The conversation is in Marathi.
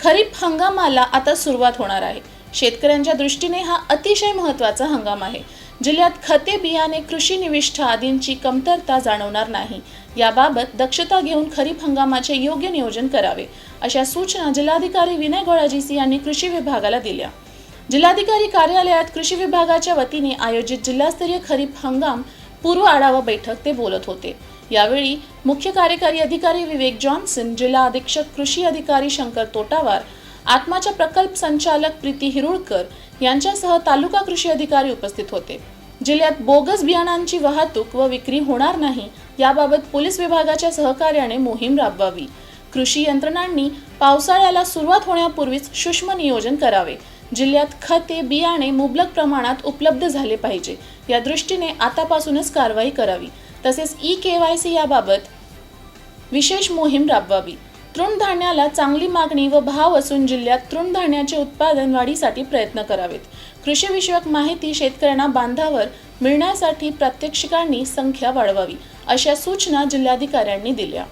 खरीप हंगामाला आता सुरुवात होणार आहे. शेतकऱ्यांच्या दृष्टीने हा अतिशय महत्त्वाचा हंगाम आहे. जिल्ह्यात खते बियाणे कृषी निविष्ठा आदींची कमतरता जाणवणार नाही. याबाबत दक्षता घेऊन खरीप हंगामाचे योग्य नियोजन करावे अशा सूचना जिल्हाधिकारी विनय गोळाजीसी यांनी कृषी विभागाला दिल्या. जिल्हाधिकारी कार्यालयात कृषी विभागाच्या वतीने आयोजित जिल्हास्तरीय खरीप हंगाम पूर्व आढावा बैठक ते बोलत होते. यावेळी मुख्य कार्यकारी अधिकारी विवेक जॉन्सन जिल्हा अधीक्षक कृषी अधिकारी शंकर तोटावार आत्माच्या प्रकल्प संचालक प्रीती हिरुळकर यांच्यासह तालुका कृषी अधिकारी उपस्थित होते. जिल्ह्यात बोगस बियाणांची वाहतूक व विक्री होणार नाही याबाबत पोलीस विभागाच्या सहकार्याने मोहीम राबवावी. कृषी यंत्रणांनी पावसाळ्याला सुरुवात होण्यापूर्वीच सूक्ष्म नियोजन करावे. जिल्ह्यात खते बियाणे मुबलक प्रमाणात उपलब्ध झाले पाहिजे. या दृष्टीने आतापासूनच कारवाई करावी. तसेच ई के वाय सी याबाबत विशेष मोहीम राबवावी. तृणधान्याला चांगली मागणी व भाव असून जिल्ह्यात तृणधान्याचे उत्पादन वाढीसाठी प्रयत्न करावेत. कृषीविषयक माहिती शेतकऱ्यांना बांधावर मिळण्यासाठी प्रात्यक्षिकांनी संख्या वाढवावी अशा सूचना जिल्हाधिकाऱ्यांनी दिल्या.